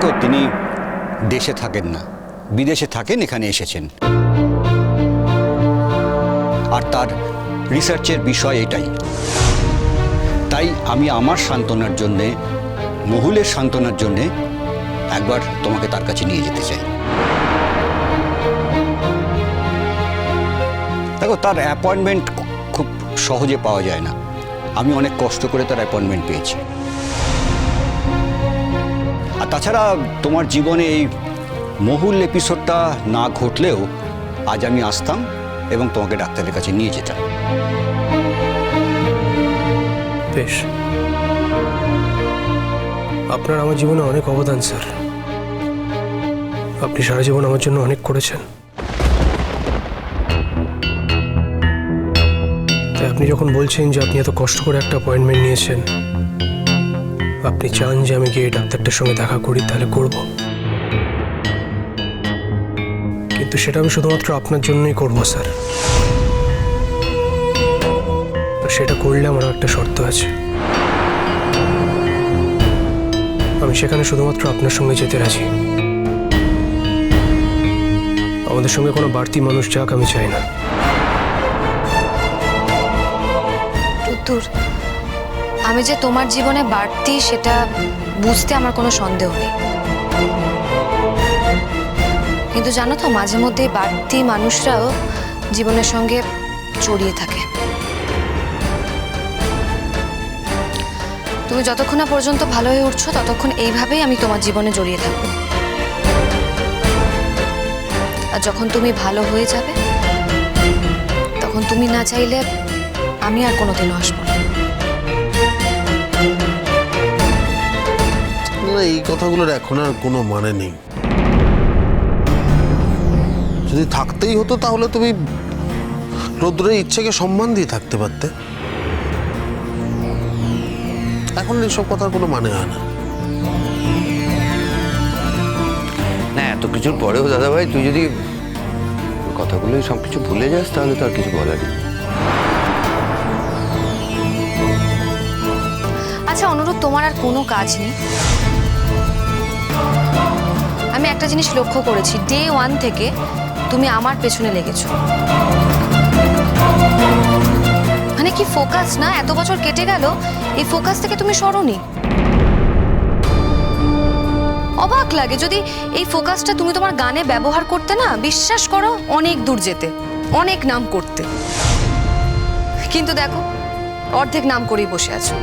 দেখো তিনি দেশে থাকেন না, বিদেশে থাকেন, এখানে এসেছেন। আর তার রিসার্চের বিষয় এটাই। তাই আমি আমার সান্ত্বনার জন্যে, মহুলের সান্ত্বনার জন্যে একবার তোমাকে তার কাছে নিয়ে যেতে চাই। দেখো, তার অ্যাপয়েন্টমেন্ট খুব সহজে পাওয়া যায় না। আমি অনেক কষ্ট করে তার অ্যাপয়েন্টমেন্ট পেয়েছি। তাছাড়া তোমার জীবনে এই মহুল এপিসোডটা না ঘটলেও আজ আমি আসতাম এবং তোমাকে ডাক্তারের কাছে নিয়ে যেতাম। বেশ। আপনার আমার জীবনে অনেক অবদান, স্যার। আপনি সারা জীবন আমার জন্য অনেক করেছেন। তাই আপনি যখন বলছেন যে আপনি এত কষ্ট করে একটা অ্যাপয়েন্টমেন্ট নিয়েছেন আপনি চান যে আমি গিয়ে ডাক্তারটার সঙ্গে দেখা করি, তাহলে করব। কিন্তু সেটা আমি শুধুমাত্র আপনার জন্যই করব, স্যার। সেটা করলে আমার একটা শর্ত আছে। আমি সেখানে শুধুমাত্র আপনার সঙ্গে যেতে রাজি। আমাদের সঙ্গে কোনো বাড়তি মানুষ যাক আমি চাই না। আমি যে তোমার জীবনে বাড়তি সেটা বুঝতে আমার কোনো সন্দেহ নেই। কিন্তু জানো তো, মাঝে মধ্যে বাড়তি মানুষরাও জীবনের সঙ্গে জড়িয়ে থাকে। তুমি যতক্ষণ না পর্যন্ত ভালো হয়ে উঠছো, ততক্ষণ এইভাবেই আমি তোমার জীবনে জড়িয়ে থাকব। আর যখন তুমি ভালো হয়ে যাবে, তখন তুমি না চাইলে আমি আর কোনোদিনও আসব না। না এই কথাগুলোর এখন আর কোনো মানে নেই। যদি থাকতেই হতো তাহলে তুমি রৌদ্রের ইচ্ছেকে সম্মান দিয়ে থাকতে পারতে। এখন এইসব কথার কোনো মানে হয় না। না এত কিছুর পরেও দাদা ভাই তুই যদি কথাগুলোই সব কিছু ভুলে যাস তাহলে তো আর কিছু বলার নেই। আচ্ছা অনুরোধ তোমার আর কোনো কাজ নেই? আমি একটা জিনিস লক্ষ্য করেছি ডে ওয়ান থেকে তুমি আমার পেছনে লেগেছো। মানে কি ফোকাস না? এত বছর কেটে গেল, এই ফোকাস থেকে তুমি সরোনি? অবাক লাগে যদি এই ফোকাসটা তুমি তোমার গানে ব্যবহার করতে না, বিশ্বাস করো, অনেক দূর যেতে, অনেক নাম করতে। কিন্তু দেখো, অর্ধেক নাম করেই বসে আছো।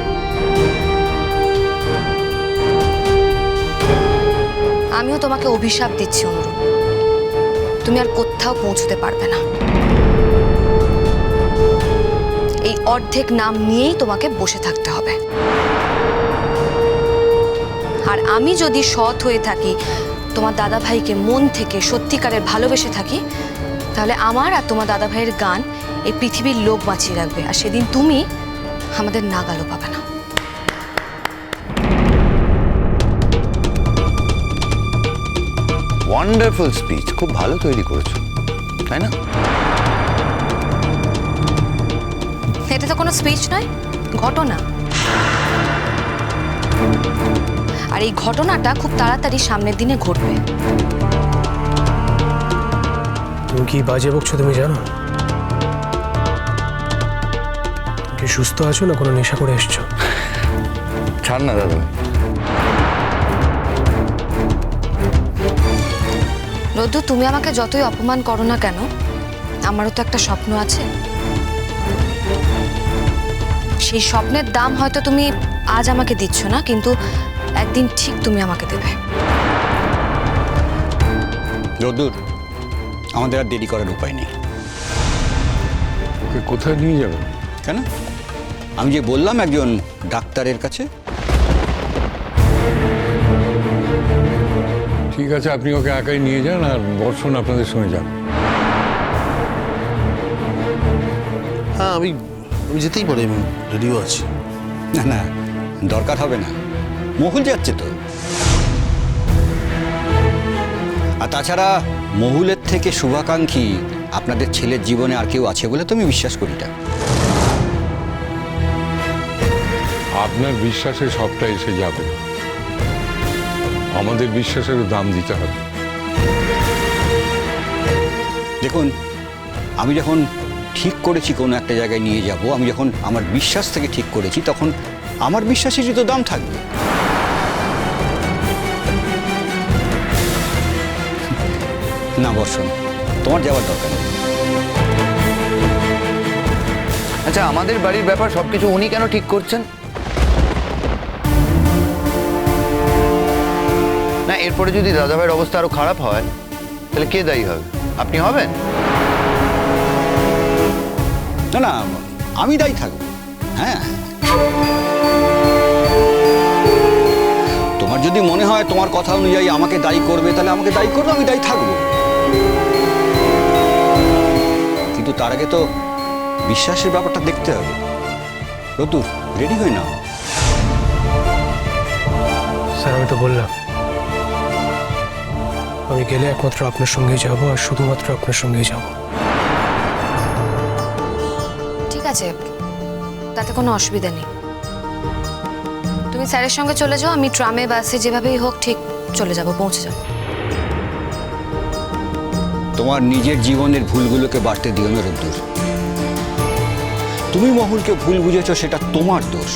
আমিও তোমাকে অভিশাপ দিচ্ছি অনুরূপ তুমি আর কোথাও পৌঁছতে পারবে না। এই অর্ধেক নাম নিয়েই তোমাকে বসে থাকতে হবে। আর আমি যদি সৎ হয়ে থাকি, তোমার দাদা ভাইকে মন থেকে সত্যিকারের ভালোবেসে থাকি, তাহলে আমার আর তোমার দাদা ভাইয়ের গান এই পৃথিবীর লোক বাঁচিয়ে রাখবে। আর সেদিন তুমি আমাদের নাগালও পাবে না। ওয়ান্ডারফুল স্পিচ খুব ভালো তৈরি করেছ তাই না? এটা তো কোনো স্পিচ নয় ঘটনা। আর এই ঘটনাটা খুব তাড়াতাড়ি সামনের দিনে ঘটবে। তুমি কি বাজে বকছো তুমি জানো? কি সুস্থ আছো না কোনো নেশা করে এসছো? ছাড় না দাদা। রোদ্দু তুমি আমাকে যতই অপমান করো না কেন আমারও তো একটা স্বপ্ন আছে। সেই স্বপ্নের দাম হয়তো তুমি আজ আমাকে দিচ্ছ না কিন্তু একদিন ঠিক তুমি আমাকে দেবে। যদুর আমাদের আর দেরি করার উপায় নেই। ওকে কোথায় নিয়ে যাবেন কেন? আমি যে বললাম একজন ডাক্তারের কাছে। ঠিক আছে আপনি ওকে একাই নিয়ে যান আর বর্ষণ আপনাদের সঙ্গে যান হ্যাঁ আমি আমি যেতেই পারি আমি রেডিও আছি। না না দরকার হবে না। মহুল যাচ্ছে তো। আর তাছাড়া মহুলের থেকে শুভাকাঙ্ক্ষী আপনাদের ছেলের জীবনে আর কেউ আছে বলে তো আমি বিশ্বাস করি না। আপনার বিশ্বাসে সবটা এসে যাবে। আমাদের বিশ্বাসের দাম দিতে হবে। দেখুন আমি যখন ঠিক করেছি কোনো একটা জায়গায় নিয়ে যাব আমি যখন আমার বিশ্বাস থেকে ঠিক করেছি তখন আমার বিশ্বাসেরই তো দাম থাকবে। না বর্ষণ তোমার যাওয়ার দরকার নেই। আচ্ছা আমাদের বাড়ির ব্যাপার সবকিছু উনি কেন ঠিক করছেন? এরপরে যদি দাদাভাইয়ের অবস্থা আরও খারাপ হয় তাহলে কে দায়ী হবে? আপনি হবেন? না না আমি দায়ী থাকব। হ্যাঁ। তোমার যদি মনে হয় তোমার কথা অনুযায়ী আমাকে দায়ী করবে তাহলে আমাকে দায়ী করবে আমি দায়ী থাকব। কিন্তু তার আগে তো বিশ্বাসের ব্যাপারটা দেখতে হবে। রতুর রেডি হয়ে নাও। স্যার আমি তো বললাম। আমি গেলে একমাত্র আপনার সঙ্গেই যাব আর শুধুমাত্র আপনার সঙ্গেই যাব। ঠিক আছে তাতে কোনো অসুবিধা নেই। তুমি স্যারের সঙ্গে চলে যাও আমি ট্রামে বাসে যেভাবেই হোক ঠিক চলে যাব পৌঁছে যাব। তোমার নিজের জীবনের ভুলগুলোকে বাড়তে দিও না রোদ্দুর। তুমি মহুলকে ভুল বুঝেছ সেটা তোমার দোষ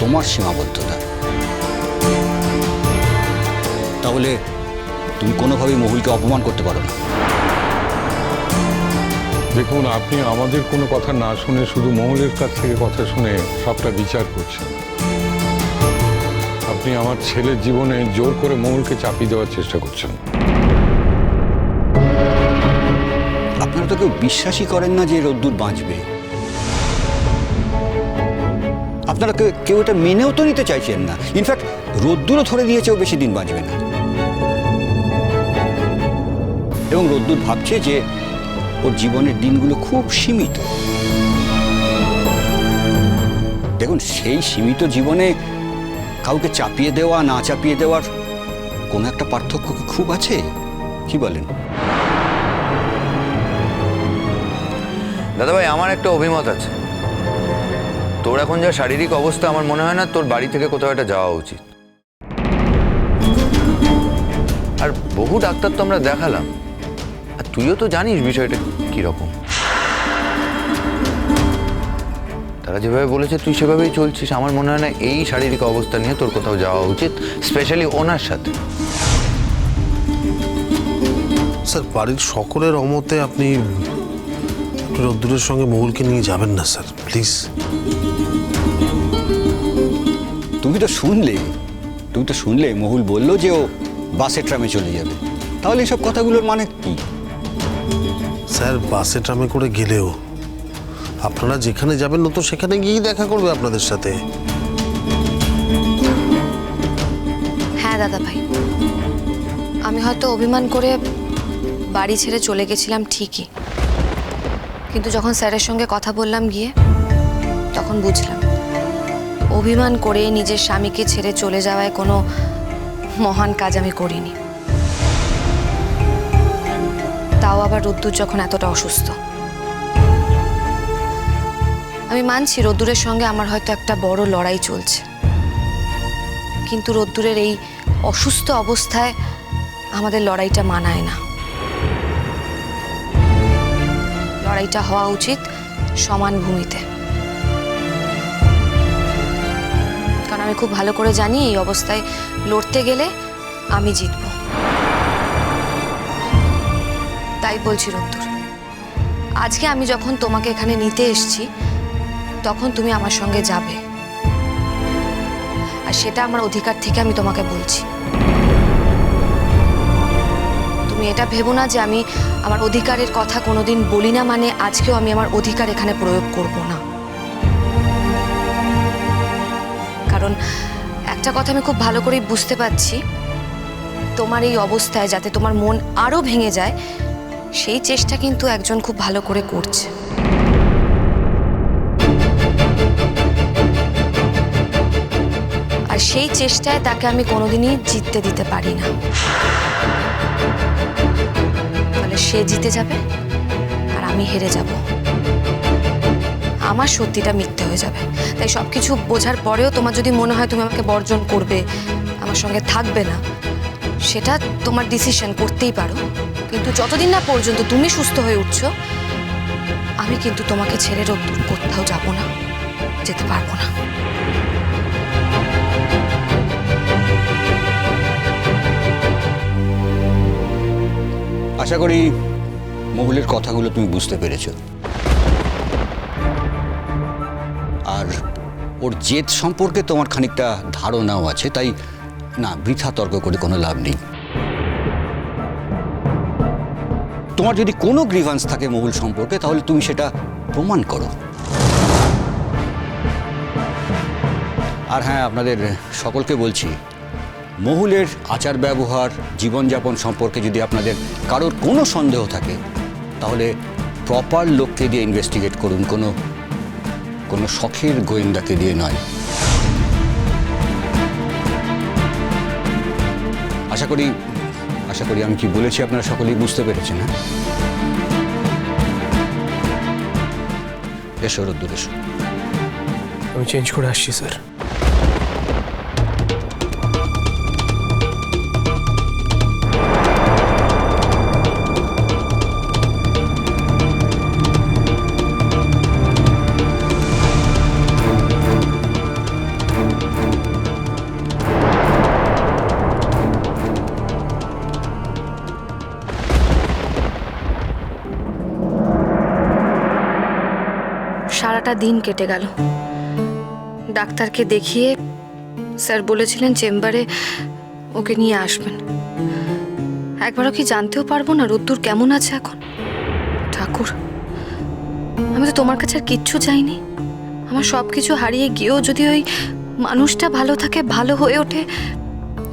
তোমার সীমাবদ্ধতা। তাহলে তুমি কোনোভাবেই মহুলকে অপমান করতে পারো না। দেখুন আপনি আমাদের কোনো কথা না শুনে শুধু মহলের কাছ থেকে কথা শুনে সবটা বিচার করছেন। আপনি আমার ছেলের জীবনে জোর করে মহলকে চাপিয়ে দেওয়ার চেষ্টা করছেন। আপনারা তো কেউ বিশ্বাসই করেন না যে রোদ্দুর বাঁচবে। আপনারা কেউ কেউ এটা মেনেও তো নিতে চাইছেন না। ইনফ্যাক্ট রোদ্দুরও ধরে দিয়েছেও বেশি দিন বাঁচবে না। এবং রোদ্দুর ভাবছে যে ওর জীবনের দিনগুলো খুব সীমিত। দেখুন, সেই সীমিত জীবনে কাউকে চাপিয়ে দেওয়া, না চাপিয়ে দেওয়ার কোনো একটা পার্থক্য কি খুব আছে? কি বলেন? দাদাভাই, আমার একটা অভিমত আছে। তোর এখন যা শারীরিক অবস্থা, আমার মনে হয় না তোর বাড়ি থেকে কোথাও একটা যাওয়া উচিত। আর বহু ডাক্তার তো আমরা দেখালাম। তুইও তো জানিস বিষয়টা কীরকম। তারা যেভাবে বলেছে তুই সেভাবেই চলছিস। আমার মনে হয় না এই শারীরিক অবস্থা নিয়ে তোর কোথাও যাওয়া উচিত স্পেশালি ওনার সাথে। স্যার বাড়ির সকলের অমতে আপনি রোদ্দুরের সঙ্গে মহুলকে নিয়ে যাবেন না স্যার প্লিজ। তুমি তো শুনলে তুমি তো শুনলে মহুল বলল যে ও বাসে ট্রামে চলে যাবে। তাহলে এইসব কথাগুলোর মানে কি? স্যার, বাসে ট্রামে করে গেলেও আপনারা যেখানে যাবেন তো সেখানে গিয়েই দেখা করবে আপনাদের সাথে। হ্যাঁ দাদা ভাই। আমি হয়তো অভিমান করে বাড়ি ছেড়ে চলে গেছিলাম ঠিকই। কিন্তু যখন স্যারের সঙ্গে কথা বললাম গিয়ে, তখন বুঝলাম, অভিমান করে নিজের স্বামীকে ছেড়ে চলে যাওয়ায় কোনো মহান কাজ আমি করিনি। তাও আবার রোদ্দুর যখন এতটা অসুস্থ। আমি মানছি রোদ্দুরের সঙ্গে আমার হয়তো একটা বড় লড়াই চলছে। কিন্তু রোদ্দুরের এই অসুস্থ অবস্থায় আমাদের লড়াইটা মানায় না। লড়াইটা হওয়া উচিত সমান ভূমিতে। কারণ আমি খুব ভালো করে জানি এই অবস্থায় লড়তে গেলে আমি জিতব। তাই বলছি রোদ্দুর। আজকে আমি যখন তোমাকে এখানে নিতে এসেছি, তখন তুমি আমার সঙ্গে যাবে। আর সেটা আমার অধিকার থেকে আমি তোমাকে বলছি। তুমি এটা ভেবো না যে আমি আমার অধিকারের কথা কোনোদিন বলি না মানে আজকেও আমি আমার অধিকার এখানে প্রয়োগ করব না। কারণ একটা কথা আমি খুব ভালো করেই বুঝতে পারছি, তোমার এই অবস্থায় যাতে তোমার মন আরও ভেঙে যায় সেই চেষ্টা কিন্তু একজন খুব ভালো করে করছে। আর সেই চেষ্টায় তাকে আমি কোনোদিনই জিততে দিতে পারি না। তাহলে সে জিতে যাবে আর আমি হেরে যাব। আমার সত্যিটা মিথ্যে হয়ে যাবে। তাই সব কিছু বোঝার পরেও তোমার যদি মনে হয় তুমি আমাকে বর্জন করবে, আমার সঙ্গে থাকবে না, সেটা তোমার ডিসিশন করতেই পারো। কিন্তু যতদিন না পর্যন্ত তুমি সুস্থ হয়ে উঠছো, আমি কিন্তু তোমাকে ছেড়ে কোথাও যাব না, যেতে পারব না। আশা করি মহুলের কথাগুলো তুমি বুঝতে পেরেছ। আর ওর জেদ সম্পর্কে তোমার খানিকটা ধারণাও আছে, তাই না, বৃথা তর্ক করে কোনো লাভ নেই। তোমার যদি কোনো গ্রিভান্স থাকে মহুল সম্পর্কে, তাহলে তুমি সেটা প্রমাণ করো। আর হ্যাঁ আপনাদের সকলকে বলছি মহুলের আচার ব্যবহার, জীবনযাপন সম্পর্কে যদি আপনাদের কারোর কোনো সন্দেহ থাকে, তাহলে প্রপার লোককে দিয়ে ইনভেস্টিগেট করুন, কোনো কোনো শখের গোয়েন্দাকে দিয়ে নয়। আশা করি আশা করি আমি কি বলেছি আপনারা সকলেই বুঝতে পেরেছেন হ্যাঁ? এসো রোদ্দুর এসো। আমি চেঞ্জ করে আসছি স্যার সারাটা দিন কেটে গেল। ডাক্তারকে দেখিয়ে স্যার বলেছিলেন চেম্বারে ওকে নিয়ে আসবেন। একবারও কি জানতেও পারব না রোদ্দুর কেমন আছে এখন? ঠাকুর, আমি তো তোমার কাছে আর কিচ্ছু চাইনি। আমার সব কিছু হারিয়ে গিয়েও যদি ওই মানুষটা ভালো থাকে, ভালো হয়ে ওঠে,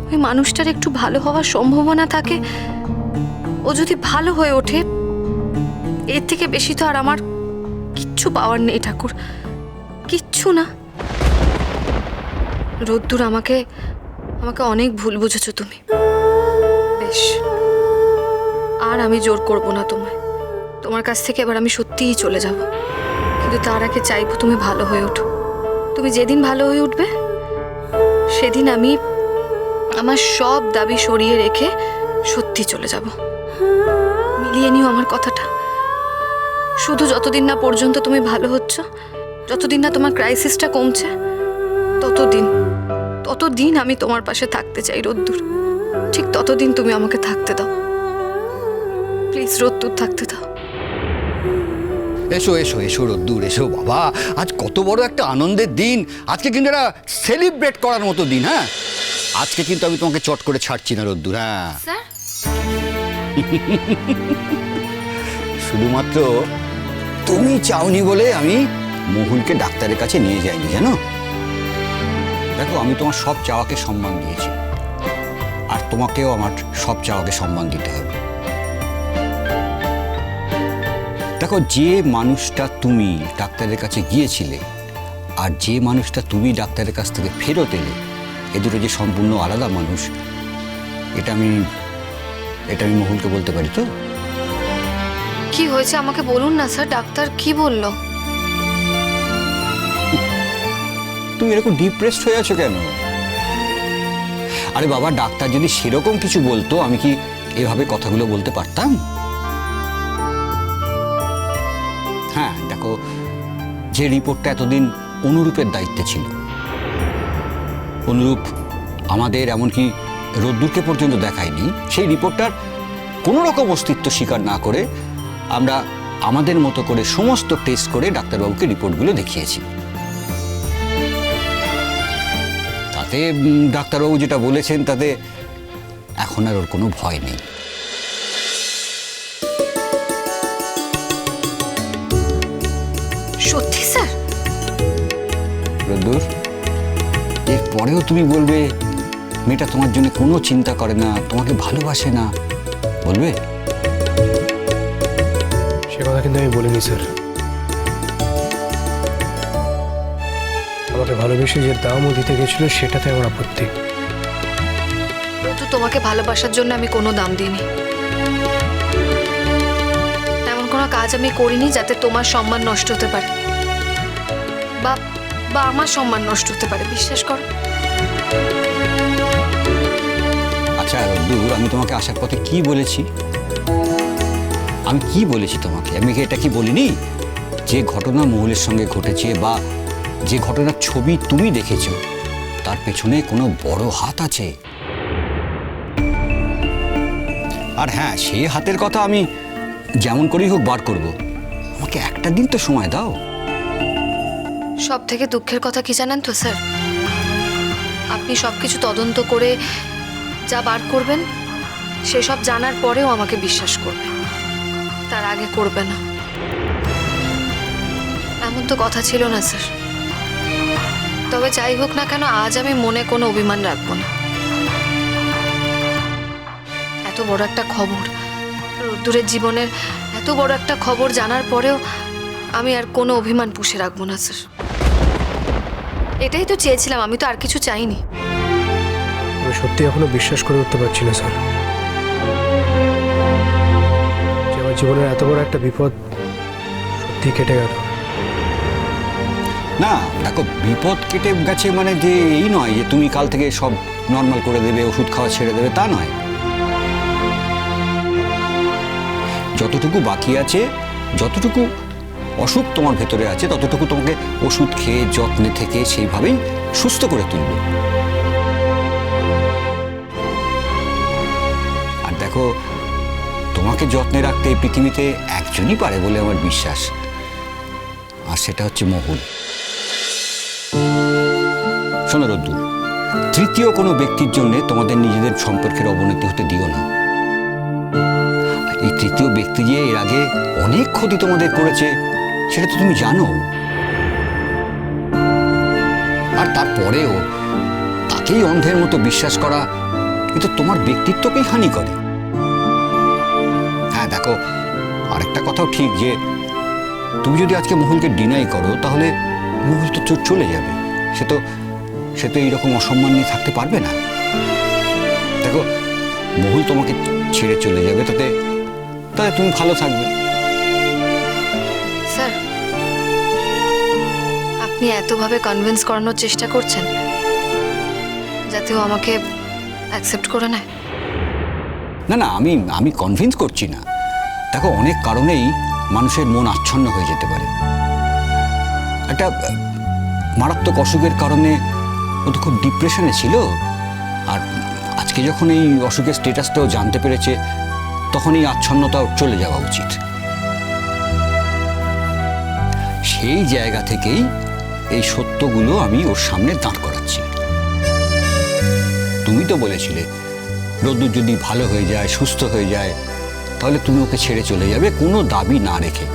ওই মানুষটার একটু ভালো হওয়ার সম্ভাবনা থাকে, ও যদি ভালো হয়ে ওঠে, এর থেকে বেশি তো আর আমার কিচ্ছু পাওয়ার নেই, ঠাকুর। কিচ্ছু না। রোদ্দুর আমাকে আমাকে অনেক ভুল বুঝেছ তুমি। বেশ, আর আমি জোর করব না তোমায়। তোমার কাছ থেকে এবার আমি সত্যিই চলে যাব। কিন্তু তার আগে চাইব তুমি ভালো হয়ে ওঠো তুমি যেদিন ভালো হয়ে উঠবে, সেদিন আমি আমার সব দাবি সরিয়ে রেখে সত্যি চলে যাব। মিলিয়ে নিও আমার কথাটা। শুধু যতদিন না পর্যন্ত তুমি ভালো হচ্ছ যতদিন না তোমার ক্রাইসিসটা কমছে ততদিন ততদিন আমি তোমার পাশে থাকতে চাই রোদ্দুর। ঠিক ততদিন তুমি আমাকে থাকতে দাও। প্লিজ রোদ্দুর থাকতে দাও। এসো এসো এসো রোদ্দুর এসো বাবা। আজ কত বড় একটা আনন্দের দিন। আজকে কিন্তু এটা সেলিব্রেট করার মতো দিন হ্যাঁ? আজকে কিন্তু আমি তোমাকে চট করে ছাড়ছি না রোদ্দুর হ্যাঁ? শুধুমাত্র তুমি চাওনি বলে আমি মহুলকে ডাক্তারের কাছে নিয়ে যাইনি, জানো? দেখো, আমি তোমার সব চাওয়াকে সম্মান দিয়েছি। আর তোমাকেও আমার সব চাওয়াকে সম্মান দিতে হবে। দেখো, যে মানুষটা তুমি ডাক্তারের কাছে গিয়েছিলে আর যে মানুষটা তুমি ডাক্তারের কাছ থেকে ফেরত এলে, এ দুটো যে সম্পূর্ণ আলাদা মানুষ, এটা আমি এটা আমি মহুলকে বলতে পারি তো? কি হয়েছে আমাকে বলুন না, স্যার? ডাক্তার কি বলল? তুমি এরকম ডিপ্রেসড হয়ে আছো কেন? আরে বাবা, ডাক্তার যদি সেরকম কিছু বলতো, আমি কি এভাবে কথাগুলো বলতে পারতাম? হ্যাঁ দেখো, যে রিপোর্টটা এতদিন অনুরূপের দায়িত্বে ছিল। অনুরূপ আমাদের এমনকি রোদ্দুরকে পর্যন্ত দেখায়নি, সেই রিপোর্টটার কোনো রকম অস্তিত্ব স্বীকার না করে আমরা আমাদের মতো করে সমস্ত টেস্ট করে ডাক্তারবাবুকে রিপোর্টগুলো দেখিয়েছি। তাতে ডাক্তারবাবু যেটা বলেছেন তাতে এখন আর ওর কোনো ভয় নেই। সত্যি স্যার? রোদ্দুর এরপরেও তুমি বলবে মেয়েটা তোমার জন্য কোনো চিন্তা করে না তোমাকে ভালোবাসে না। বলবে? সে কথা কিন্তু আমি বলিনি স্যার। আমাকে ভালোবেসে যে দামও দিতে গেছিল সেটাতে আমার আপত্তি। তো তোমাকে ভালোবাসার জন্য আমি কোনো দাম দিইনি। এমন কোনো কাজ আমি করিনি যাতে তোমার সম্মান নষ্ট হতে পারে। বা বা আমার সম্মান নষ্ট হতে পারে বিশ্বাস করো। আচ্ছা রোদ্দুর আমি তোমাকে আসার পথে কি বলেছি? আমি কি বলেছি তোমাকে? আমি কি এটা কি বলিনি? যে ঘটনা মহুলের সঙ্গে ঘটেছে বা যে ঘটনার ছবি তুমি দেখেছ, তার পেছনে কোনো বড় হাত আছে? আর হ্যাঁ সে হাতের কথা আমি যেমন করেই হোক বার করব। আমাকে একটা দিন তো সময় দাও। সব থেকে দুঃখের কথা কি জানেন তো, স্যার? আপনি সব কিছু তদন্ত করে যা বার করবেন, সেসব জানার পরেও আমাকে বিশ্বাস করবে তার আগে করবে না। এমন তো কথা ছিল না, স্যার। তবে যাই হোক না কেন, আজ আমি মনে কোনো অভিমান রাখব না। এত বড় একটা খবর, রোদ্দুরের জীবনের এত বড় একটা খবর জানার পরেও আমি আর কোনো অভিমান পুষে রাখব না, স্যার। এটাই তো চেয়েছিলাম, আমি তো আর কিছু চাইনি। আমি সত্যি এখনও বিশ্বাস করে উঠতে পারছি না, স্যার। জীবনের এত বড় একটা বিপদ সত্যি কেটে গেল। না, দেখো, বিপদ কেটে গেছে মানে যে এই নয় যে তুমি কাল থেকে সব নর্মাল করে দেবে, ওষুধ খাওয়া ছেড়ে দেবে, তা নয়। যতটুকু বাকি আছে, যতটুকু অসুখ তোমার ভেতরে আছে, ততটুকু তোমাকে ওষুধ খেয়ে, যত্নে থেকে সেইভাবেই সুস্থ করে তুলবে। আর দেখো তোমাকে যত্নে রাখতে এই পৃথিবীতে একজনই পারে বলে আমার বিশ্বাস। আর সেটা হচ্ছে মহুল। শোনো রদ্দুর, তৃতীয় কোনো ব্যক্তির জন্য তোমাদের নিজেদের সম্পর্কের অবনতি হতে দিও না। এই তৃতীয় ব্যক্তি যে এর আগে অনেক ক্ষতি তোমাদের করেছে, সেটা তো তুমি জানো। আর তারপরেও তাকেই অন্ধের মতো বিশ্বাস করা, কিন্তু তোমার ব্যক্তিত্বকেই হানি করে। দেখো আরেকটা কথাও ঠিক যে তুমি যদি আজকে মহুলকে ডিনাই করো তাহলে মহুল তো চ- চলে যাবে। সে তো সে তো এইরকম অসম্মান নিয়ে থাকতে পারবে না। দেখো মহুল তোমাকে ছেড়ে চলে যাবে তাতে তাতে তুমি ভালো থাকবে। স্যার আপনি এতভাবে কনভিন্স করানোর চেষ্টা করছেন যাতে ও আমাকে অ্যাকসেপ্ট করে নেয়। না না আমি আমি কনভিন্স করছি না। দেখো, অনেক কারণেই মানুষের মন আচ্ছন্ন হয়ে যেতে পারে। একটা মারাত্মক অসুখের কারণে ও তো খুব ডিপ্রেশনে ছিল। আর আজকে যখন এই অসুখের স্টেটাসটাও জানতে পেরেছে, তখন এই আচ্ছন্নতা চলে যাওয়া উচিত। সেই জায়গা থেকেই এই সত্যগুলো আমি ওর সামনে দাঁড় করাচ্ছি। তুমি তো বলেছিলে, রোদ্দুর যদি ভালো হয়ে যায়, সুস্থ হয়ে যায় তাহলে তুমি ওকে ছেড়ে চলে যাবে, কোনো দাবি না রেখে।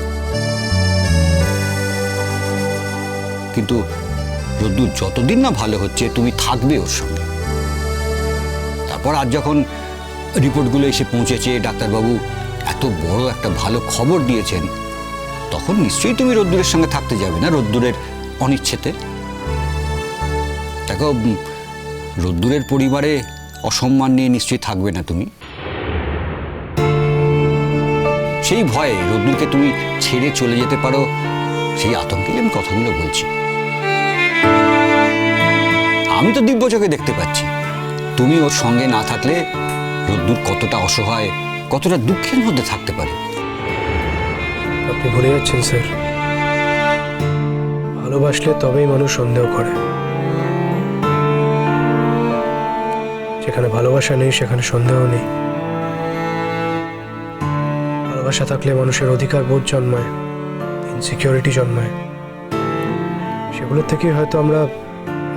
কিন্তু রোদ্দুর যতদিন না ভালো হচ্ছে, তুমি থাকবে ওর সঙ্গে। তারপর আজ যখন রিপোর্টগুলো এসে পৌঁছেছে, ডাক্তারবাবু এত বড় একটা ভালো খবর দিয়েছেন, তখন নিশ্চয়ই তুমি রোদ্দুরের সঙ্গে থাকতে যাবে না, রোদ্দুরের অনিচ্ছেতে? দেখো রোদ্দুরের পরিবারে অসম্মান নিয়ে নিশ্চয়ই থাকবে না তুমি। সেই ভয়ে রোদ্দুরকে তুমি ছেড়ে চলে যেতে পারো, সেই আতঙ্কেই আমি কথাগুলো বলছি। আমি তো দিব্য চোখে দেখতে পাচ্ছি। তুমি ওর সঙ্গে না থাকলে রোদ্দুর কতটা অসহায়, কতটা দুঃখের মধ্যে থাকতে পারে। আপনি ভুলে যাচ্ছেন, স্যার। ভালোবাসলে তবেই মানুষ সন্দেহ করে। যেখানে ভালোবাসা নেই, সেখানে সন্দেহ নেই। ভালোবাসা থাকলে মানুষের অধিকার বোধ জন্মায় ইনসিকিউরিটি জন্মায়। সেগুলোর থেকেই হয়তো আমরা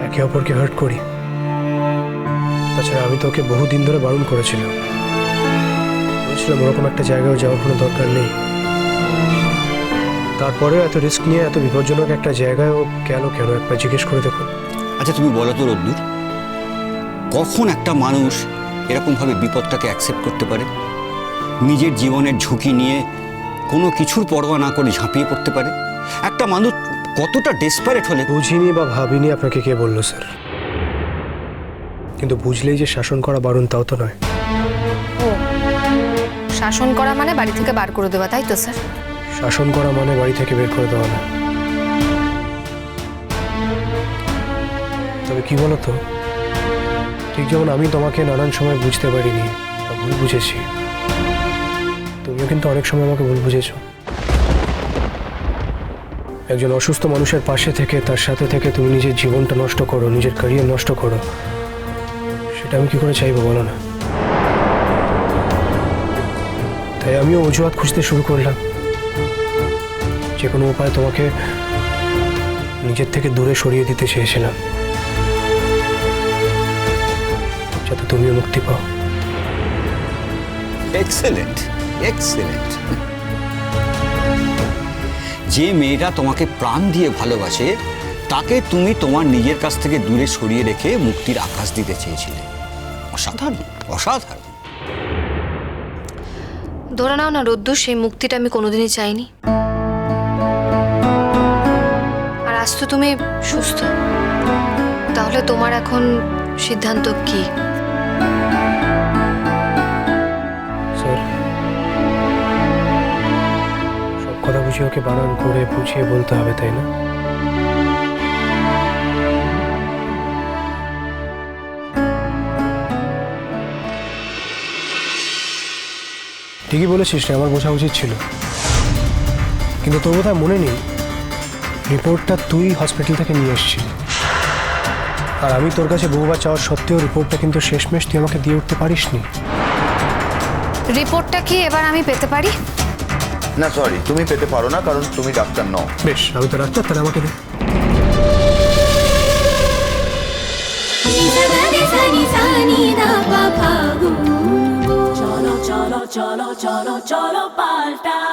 একে অপরকে হার্ট করি। তাছাড়া আমি তোকে বহুদিন ধরে বারণ করেছিলাম। বলছিলাম ওরকম একটা জায়গায় যাওয়ার কোনো দরকার নেই। তারপরেও এত রিস্ক নিয়ে, এত বিপজ্জনক একটা জায়গায় ও গেল কেন? একবার জিজ্ঞেস করে দেখুন। আচ্ছা তুমি বলো তো রোদ্দুর কখন একটা মানুষ এরকমভাবে বিপদটাকে অ্যাকসেপ্ট করতে পারে? নিজের জীবনের ঝুঁকি নিয়ে কোনো কিছুর পরোয়া না করে ঝাঁপিয়ে পড়তে পারে? একটা মানুষ কতটা ডেসপারেট হলে বুঝিনি বা ভাবিনি আপনাকে কে বলল স্যার। কিন্তু বুঝলেই যে শাসন করা বারণ তাও তো নয়। ও শাসন করা মানে বাড়ি থেকে বার করে দেওয়া তাই তো স্যার? শাসন করা মানে বাড়ি থেকে বের করে দেওয়া না। তবে কি বলতো? ঠিক যেমন আমি তোমাকে নানান সময় বুঝতে পারিনি ভুল বুঝেছি। তুমিও কিন্তু অনেক সময় আমাকে ভুল বুঝেছ। একজন অসুস্থ মানুষের পাশে থেকে, তার সাথে থেকে তুমি নিজের জীবনটা নষ্ট করো, নিজের ক্যারিয়ার নষ্ট করো। সেটা আমি কি করে চাইব বলো না? তাই আমিও অজুহাত খুঁজতে শুরু করলাম। যে কোনো উপায় তোমাকে নিজের থেকে দূরে সরিয়ে দিতে চেয়েছিলাম। যাতে তুমিও মুক্তি পাও। এক্সেলেন্ট এক্সেলেন্ট যে মেয়েটা তোমাকে প্রাণ দিয়ে ভালোবাসে, তাকে তুমি তোমার নিজের কাছ থেকে দূরে সরিয়ে রেখে মুক্তির আকাশ দিতে চেয়েছিলে। অসাধারণ অসাধারণ। ধরে নাও না রোদ্দুর, সেই মুক্তিটা আমি কোনোদিনই চাইনি। আর আজ তো তুমি সুস্থ। তাহলে তোমার এখন সিদ্ধান্ত কি? কথা বুঝিয়ে ওকে বানান করে বুঝিয়ে বলতে হবে, তাই না? ঠিকই বলেছিস রে, আমার বোঝা উচিত ছিল। কিন্তু তোর বোধহয় মনে নেই, রিপোর্টটা তুই হসপিটাল থেকে নিয়ে এসেছিলি। আর আমি তোর কাছে বহুবার চাওয়ার সত্ত্বেও রিপোর্টটা কিন্তু শেষমেশ তুই আমাকে দিয়ে উঠতে পারিসনি। রিপোর্টটা কি এবার আমি পেতে পারি? না সরি তুমি পেতে পারো না কারণ তুমি ডাক্তার নও। বেশ আমি তো ডাক্তার তাহলে আমাকে দে। চলো চলো চলো চলো চলো পাল্টাই